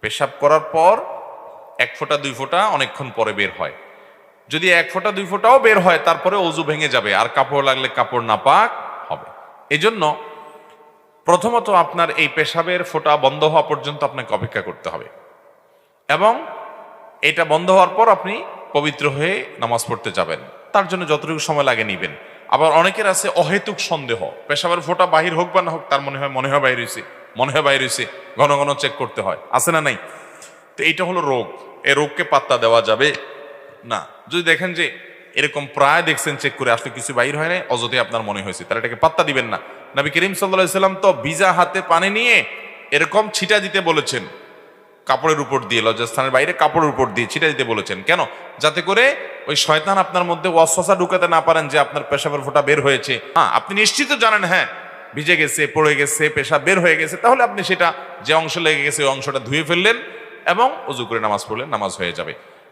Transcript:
পেশাব করার পর এক ফোঁটা, দুই ফোঁটা অনেকক্ষণ পরে বের হয়। যদি এক ফোঁটা, দুই ফোঁটাও বের হয়, তারপরে অজু ভেঙে যাবে, আর কাপড় লাগলে কাপড় না পাক হবে। এজন্য প্রথমত আপনার এই পেশাবের ফোঁটা বন্ধ হওয়া পর্যন্ত আপনাকে অপেক্ষা করতে হবে। এবং এটা বন্ধ হওয়ার পর আপনি পবিত্র হয়ে নামাজ পড়তে যাবেন। তার জন্য যতটুকু সময় লাগে নিবেন। আবার অনেকের আছে অহেতুক সন্দেহ। পেশাবের ফোঁটা বাহির হোক বা না হোক, তার মনে হয় মনে হয় বাইর হয়েছে মনে হয় বাইর হয়েছে ঘন ঘন চেক করতে হয়। আছে না নাই? তো এইটা হলো রোগ। এই রোগকে পাত্তা দেওয়া যাবে না। যদি দেখেন যে এরকম প্রায় দেখছেন চেক করে, আসলে কিছু বাইর হয় নাই অযথে আপনার মনে হয়েছে। তাহলে এটাকে পাত্তা দিবেন না। নবী করিম সাল্লাহ সাল্লাম তো ভিজা হাতে পানি নিয়ে এরকম ছিটা দিতে বলেছেন। কাপড়ের উপর দিয়ে, লজ্জাস্থানের বাইরে কাপড়ের উপর দিয়ে ছিটা দিতে বলেছেন। কেন? যাতে করে ওই শয়তান আপনার মধ্যে ওয়াসওয়াসা ঢুকাতে না পারেন যে আপনার পেশাবের ফোঁটা বের হয়েছে। হ্যাঁ আপনি নিশ্চিত জানেন হ্যাঁ ভিজে গেছে, পড়ে গেছে পেশা বের হয়ে গেছে, তাহলে আপনি সেটা যে অংশ লেগে গেছে, ওই অংশটা ধুয়ে ফেললেন এবং উজু করে নামাজ পড়লেন, নামাজ হয়ে যাবে।